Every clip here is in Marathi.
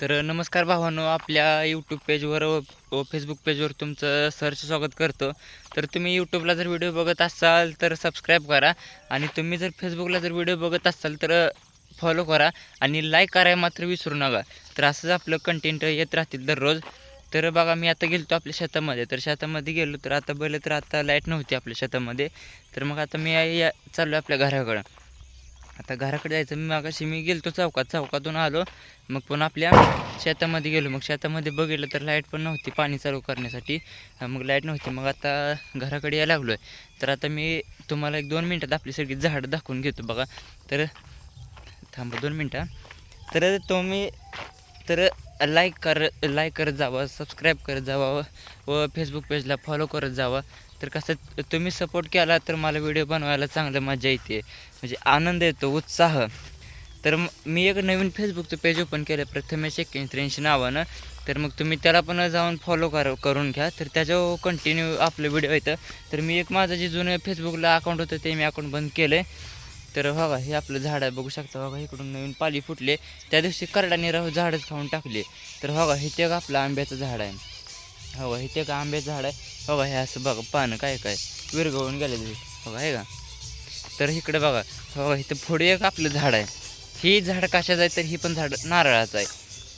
तर नमस्कार भावांनो आपल्या यूट्यूब पेजवर व फेसबुक पेजवर तुमचं सरचं स्वागत करतो. तर तुम्ही यूट्यूबला जर व्हिडिओ बघत असाल तर सबस्क्राईब करा आणि तुम्ही जर फेसबुकला जर व्हिडिओ बघत असाल तर फॉलो करा आणि लाईक करायला मात्र विसरू नका. तर असंच आपलं कंटेंट येत राहतील दररोज. तर बघा मी आता गेलो आपल्या शेतामध्ये. तर शेतामध्ये गेलो तर आता बैल तर आता लाइट नव्हती आपल्या शेतामध्ये. तर मग आता मी या चाललो आपल्या घराकडं. आता घराकडे जायचं मी मागाशी मी गेलतो चौकात चौकातून आलो. मग पण आपल्या शेतामध्ये गेलो. मग शेतामध्ये बघितलं तर लाइट पण नव्हती पाणी चालू करण्यासाठी. मग लाइट नव्हती. मग आता घराकडे यायला लागलो आहे तर आता मी तुम्हाला एक दोन मिनटात आपली सगळी झाडं दाखवून घेतो बघा. तर थांबा दोन मिनटं. तर तुम्ही तर लाईक कर लाईक करत जावा सबस्क्राईब करत जावा व फेसबुक पेजला फॉलो करत जावा. तर कसं तुम्ही सपोर्ट केला तर मला व्हिडिओ बनवायला चांगलं मजा येते. म्हणजे आनंद येतो उत्साह. तर मी एक नवीन फेसबुकचं पेज ओपन केलं प्रथमेश एक्क्याऐंशी त्र्याऐंशी नावानं. तर मग तुम्ही त्याला पण जाऊन फॉलो कर करून घ्या. तर त्याच्यावर कंटिन्यू आपलं व्हिडिओ येतं. तर मी एक माझं जे जुनं फेसबुकला अकाउंट होतं ते मी अकाउंट बंद केलं आहे तर बघा हे आपलं झाड आहे बघू शकता बघा इकडून नवीन पाली फुटले. त्या दिवशी करडाने राहू झाडच खाऊन टाकले. तर बघा हे ते आपलं आंब्याचं झाड आहे. हो हे ते का आंब्याचं झाड आहे. हो बघा हे असं बघा पानं काय काय विरघळून गेले बघा हो हे का? तर इकडे बघा हो बघा इथं पुढे एक आपलं झाड आहे. ही झाड कशाचं आहे तर ही पण झाड नारळाचं आहे.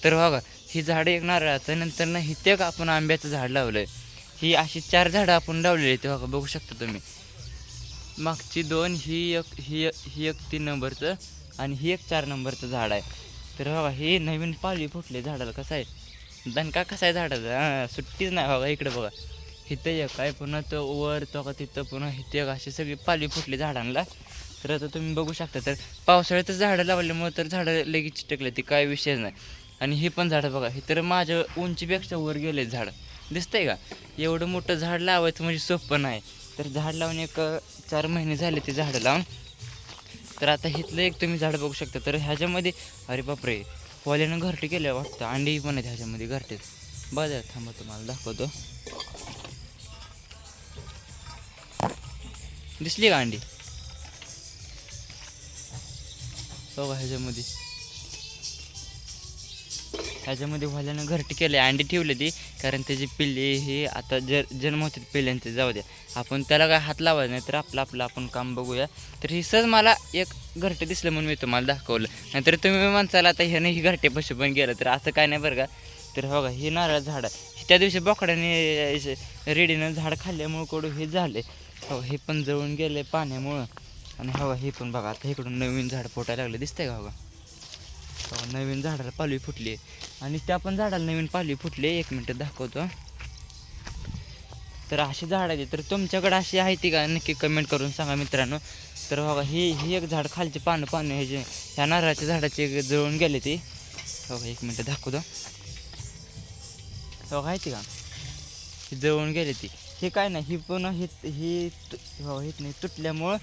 तर बघा ही झाडं एक नारळाचं आहे नंतर ना इथे एक आपण आंब्याचं झाड लावलं आहे ही अशी चार झाडं आपण लावलेली आहेत बघा बघू शकता तुम्ही. मागची दोन ही एक ही ही एक तीन नंबरचं आणि ही एक चार नंबरचं झाड आहे. तर बघा हे नवीन पाली फुटले झाडाला कसं आहे? दणका कसा आहे झाडाचा? हां सुट्टीच नाही बघा इकडे बघा. इथं एक आहे पुन्हा तो वर तो का तिथं पुन्हा इथे एक अशी सगळी पाली फुटली झाडांना. तर आता तुम्ही बघू शकता तर पावसाळ्यातच झाडं लावल्यामुळं तर झाडं लगेच चिटकले ती काय विषयच नाही. आणि हे पण झाडं बघा हे तर माझ्या उंचीपेक्षा वर गेले झाडं. दिसतंय का? एवढं मोठं झाड लावायचं म्हणजे सोपं नाही. तर झाड लावून एक चार महिने झाले ते झाडं लावून. तर आता इथलं एक तुम्ही झाडं बघू शकता. तर ह्याच्यामध्ये अरे बापरे वाल्यानं घरटे केल्या वाटतं. अंडी पण आहेत ह्याच्यामध्ये घरटेत बघा थांबा तुम्हाला दाखवतो. दिसली का अंडी? बघा ह्याच्यामध्ये. ह्याच्यामध्ये वाल्यानं घरटी केले अंडी ठेवले ती. कारण त्याची पिल्ली हे आता जर जन्म होते पिल्ल्यांचे जाऊ द्या. आपण त्याला काय हात लावायचा नाही तर आपलं आपलं आपण काम बघूया. तर ही सहज मला एक घरटे दिसलं म्हणून मी तुम्हाला दाखवलं. नाहीतर तुम्ही माणसाला आता ह्यानं ही घरटे पशु पण गेलं. तर असं काय नाही बरं का. तर हो बघा हे नारळ झाड आहे. त्या दिवशी बोकड्याने रेडीनं झाड खाल्ल्यामुळं कडू हे झाले. हो हे पण जळून गेले पाण्यामुळं. आणि हो हवा हे पण बघा आता इकडून नवीन झाड फुटायला लागले. दिसतंय का हो बघा? नवीन झाडाला पालवी फुटली. आणि त्या पण झाडाला नवीन पालवी फुटली. एक मिनटं दाखवतो. तर अशी झाड आहे तर तुमच्याकडे अशी आहे ती का? नक्की कमेंट करून सांगा मित्रांनो. तर बघा ही ही एक झाड खालचे पानं पानं हे जे ह्या नारळाच्या झाडाची एक जळून गेले ती. बघा एक मिनटं दाखवतो. बघा आहे ती का? ही जळून गेली ती. हे काय नाही ही पण ही ही तु- हो हित नाही तुटल्यामुळं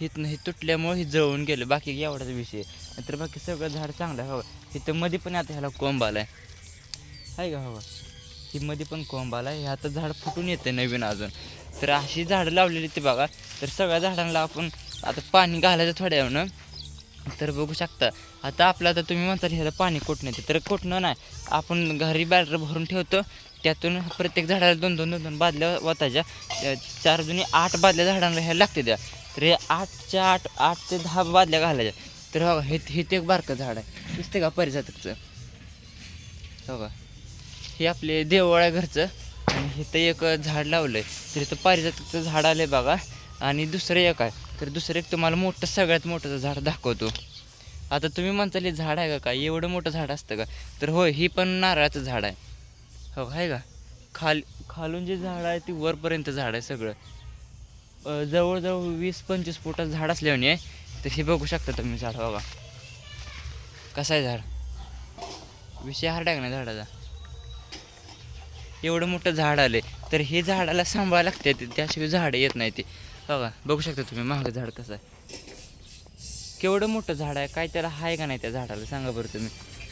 हित नाही तुटल्यामुळं ही जळून गेलं. बाकी एवढाच विषय. तर बाकी सगळं झाड चांगलं आहे हो. हवं तिथं मध्ये पण आता ह्याला कोंब आला आहे आहे का हवं ही मध्ये पण कोंब आला आहे आता झाड फुटून येते नवीन अजून. तर अशी झाडं लावलेली ती बघा. तर सगळ्या झाडांना आपण आता पाणी घालायचं थोड्या वेळानं तर बघू शकता. आता आपलं आता तुम्ही म्हणता ह्याला पाणी कुठणं येते तर कुठणं नाही. आपण घरी बॅटर भरून ठेवतो. त्यातून प्रत्येक झाडाला दोन दोन दोन दोन बादल्या वताच्या चार जुनी आठ बादल्या झाडांना ह्याला लागते त्या. तर हे आठच्या आठ आठ ते दहा बादल्या घालायच्या. तर हो हे हे ते एक बारकं झाड आहे. दिसते का परिजातकचं. हो का? हे आपले देवळा घरचं. आणि इथं एक झाड लावलं आहे तर इथं पारिजातकचं झाड आलं आहे बघा. आणि दुसरं एक आहे. तर दुसरं एक तुम्हाला मोठं सगळ्यात मोठं झाड दाखवतो. आता तुम्ही म्हणताल हे झाड आहे का काय? एवढं मोठं झाड असतं का? तर होय ही पण नारळाचं झाड आहे. हो आहे का? खाल खालून जे झाड आहे ती वरपर्यंत झाड आहे सगळं. जवळजवळ वीस पंचवीस फुटाचं झाड असल्याने आहे. तर हे बघू शकता तुम्ही झाड बघा. कसं आहे झाड? विषय हार्ड आहे का झाडाचा? एवढं मोठं झाड आले तर हे झाडाला सांभाळ लागते ते- त्याशिवाय झाडं येत नाही ते. बघा बघू शकता तुम्ही महाग झाड कसं आहे. केवढं मोठं झाड आहे काय त्याला आहे का नाही त्या झाडाला सांगा बरं तुम्ही.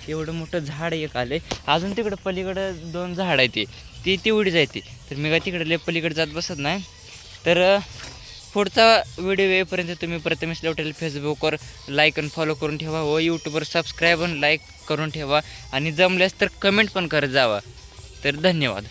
एवढं मोठं झाड एक आले अजून तिकडं पलीकडं दोन झाड आहे ते. ती तेवढीच आहे ती. तर मी काय तिकडे पलीकडे जात बसत नाही. तर पुढचा व्हिडिओ येईपर्यंत तुम्ही प्रथमेश लवटेल फेसबुकवर लाईक आणि फॉलो करून ठेवा व यूट्यूबवर सबस्क्राईब आणि लाईक करून ठेवा. आणि जमल्यास तर कमेंट पण करत जावा. तर धन्यवाद.